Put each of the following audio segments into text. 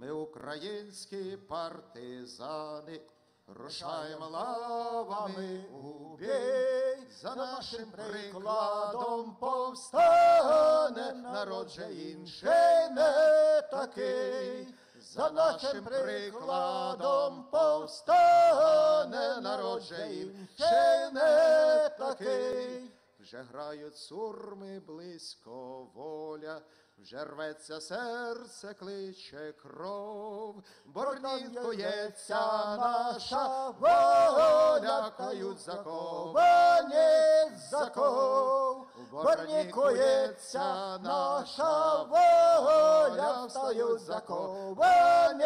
Ми українські партизани, рушаємо лавами у бій, за нашим прикладом повстане народ же інший не такий. За нашим прикладом повстане народ же інший не такий. Вже грають сурми близько воля, вже рветься серце, кличе кров, борніткується наша воля, кають заковані заков, борніткується наша воля, встають заковані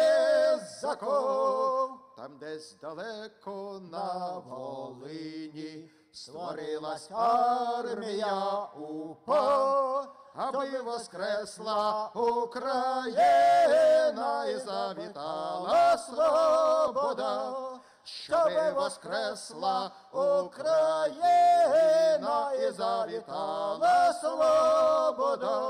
заков. Там десь далеко на Волині створилась армія УПА, аби воскресла Україна і завітала свобода, щоби воскресла Україна і завітала свобода.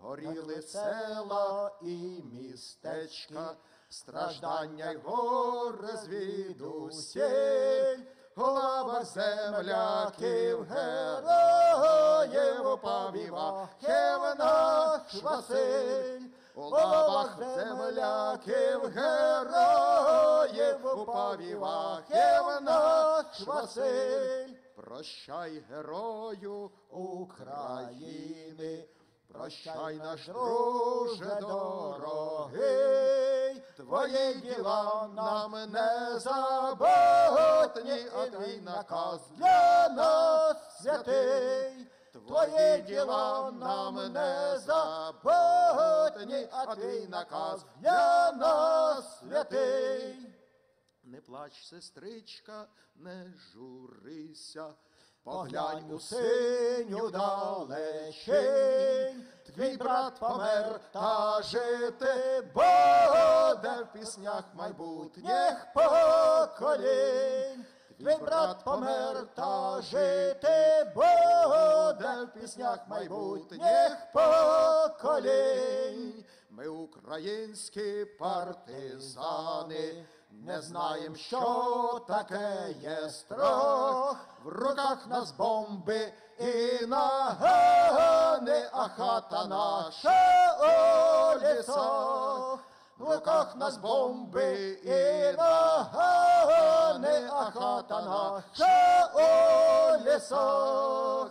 Горіли села і містечка, страждання й горе звідусіль. У лавах земляків героїв упав Івахів наш Василь. У лавах земляків героїв упав Івахів наш Василь. Прощай, герою України, прощай, наш друже твої діла нам не забутні, а твій наказ для нас святий. Твої діла нам не забутні, а твій наказ для нас святий. Не плач, сестричка, не журися, поглянь у синю далечінь. Твій брат помер, та жити буде в піснях майбутніх поколінь. Твій брат помер, та жити буде в піснях майбутніх поколінь. Ми українські партизани, не знаєм, що таке є страх. В руках нас бомби і нагани, а хата наша у лісах. В руках нас бомби і вагони, а хата наша у лісах.